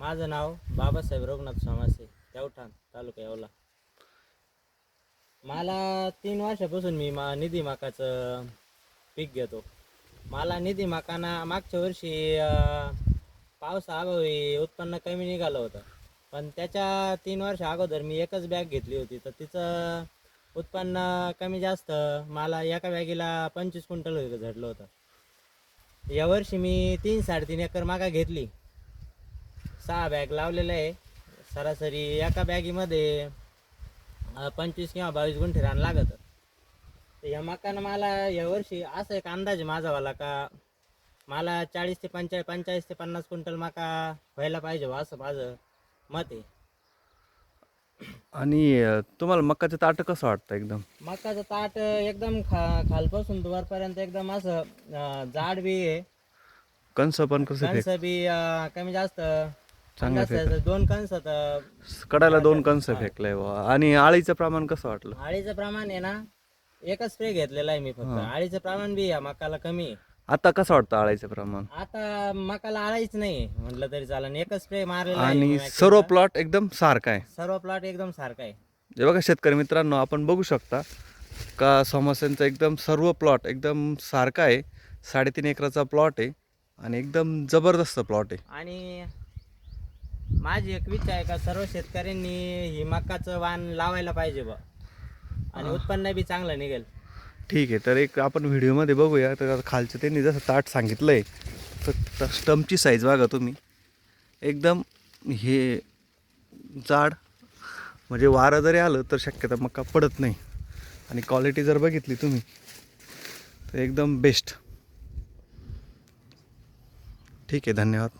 माझं नाव बाबासाहेब रघुनाथ स्वामासे देवठाण तालुका येवला. मला तीन वर्षापासून मी मा निधी माकाचं पीक घेतो. मला निधी माकाना मागच्या वर्षी पावसाअभावी उत्पन्न कमी निघालं होतं. पण त्याच्या तीन वर्ष अगोदर मी एकच बॅग घेतली होती. तर तिचं उत्पन्न कमी जास्त मला एका बॅगीला पंचवीस क्विंटल झडलं होतं. यावर्षी मी तीन साडेतीन एकर मागा घेतली. सहा बॅग लावलेलं आहे. सरासरी एका बॅगीमध्ये पंचवीस किंवा बावीस गुंठे रान लागत. तर या मकानं मला यावर्षी असं एक अंदाज माझावाला का मला चाळीस ते पंचाळीस पंचाळीस ते पन्नास क्विंटल मका व्हायला पाहिजे असं माझं मत आहे. आणि तुम्हाला मकाचं ताट कसं वाटतं एकदम? मकाचं ताट एकदम खा खालपासून वरपर्यंत एकदम असं जाड बी आहे. कंस पण कसं कणस बी कमी जास्त. चांगलं. दोन कणस तर कडायला दोन कंस फेकलंय बुवा. आणि आळीचं प्रमाण कसं वाटलं? आळीचं प्रमाण आहे ना एकच स्प्रे घेतलेला आहे मी फक्त. आळीचं प्रमाण बी या मकाला कमी आहे. आता कसं वाटतं आळीचं प्रमाण? आता मकाला आळायच नाही म्हटलं तरी चालेल. एकच स्प्रे मारलेला आहे आणि मी सर्व. प्लॉट एकदम सारखा आहे. सर्व प्लॉट एकदम सारखा आहे. हे बघा शेतकरी मित्रांनो आपण बघू शकता का समस्यांचा एकदम सर्व प्लॉट एकदम सारखा आहे. साडेतीन एकराचा प्लॉट आहे आणि एकदम जबरदस्त प्लॉट आहे. आणि माझी एक इच्छा आहे का सर्व शेतकऱ्यांनी ही मकाचं वाण लावायला पाहिजे बा. आणि उत्पन्न बी चांगलं निघेल. ठीक आहे तर एक आपण व्हिडिओमध्ये बघूया. तर आता खालचं त्यांनी जसं ताट सांगितलं आहे तर स्टमची साईज बघा तुम्ही. एकदम हे जाड म्हणजे वारं जरी आलं तर शक्यता मका पडत नाही. आणि क्वालिटी जर बघितली तुम्ही तर एकदम बेस्ट ठीक आहे धन्यवाद.